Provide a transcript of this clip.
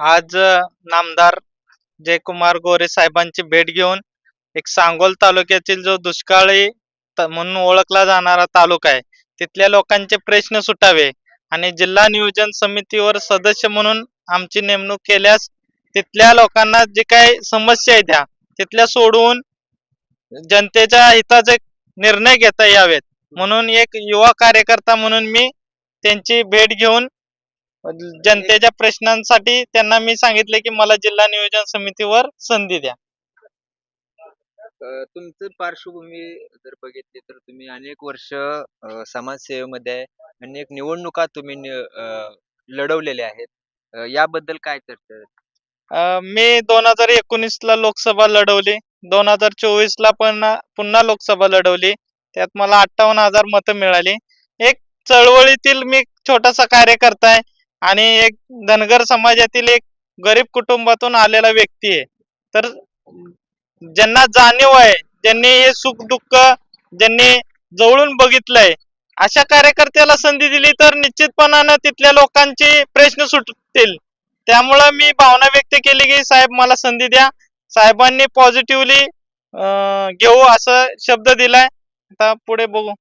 आज नामदार जयकुमार गोरे साहेबांची भेट घेऊन एक सांगोल तालुक्यातील जो दुष्काळी म्हणून ओळखला जाणारा तालुका आहे तिथल्या लोकांचे प्रश्न सुटावे आणि जिल्हा नियोजन समितीवर सदस्य म्हणून आमची नेमणूक केल्यास तिथल्या लोकांना जे काही समस्या आहे त्या तिथल्या सोडवून जनतेच्या हिताचे निर्णय घेता यावेत. म्हणून एक युवा कार्यकर्ता म्हणून मी त्यांची भेट घेऊन जनतेच्या प्रश्नांसाठी त्यांना मी सांगितले की मला जिल्हा नियोजन समितीवर संधी द्या. अ, तुमचं पार्श्वभूमी जर बघितली तर तुम्ही अनेक वर्ष अ, समाजसेवेमध्ये आहे. अनेक निवडणुका तुम्ही नि- अ, लढवलेल्या आहेत. अ, याबद्दल काय चर्चा आहे? अं, मी दोन हजार एकोणीस ला लोकसभा लढवली. दोन हजार चोवीस ला पण पुन्हा लोकसभा लढवली. त्यात मला अठ्ठावन्न हजार मतं मिळाली. एक चळवळीतील मी छोटासा कार्यकर्ता आहे. आणि एक धनगर समाजातील एक गरीब कुटुंबातून आलेला व्यक्ती आहे. तर ज्यांना जाणीव आहे ज्यांनी हे सुख दुःख ज्यांनी जवळून बघितलंय अशा कार्यकर्त्याला संधी दिली तर निश्चितपणानं तिथल्या लोकांचे प्रश्न सुटतील. त्यामुळं मी भावना व्यक्त केली की साहेब मला संधी द्या. साहेबांनी पॉझिटिव्हली घेऊ असं शब्द दिलाय. आता पुढे बघू.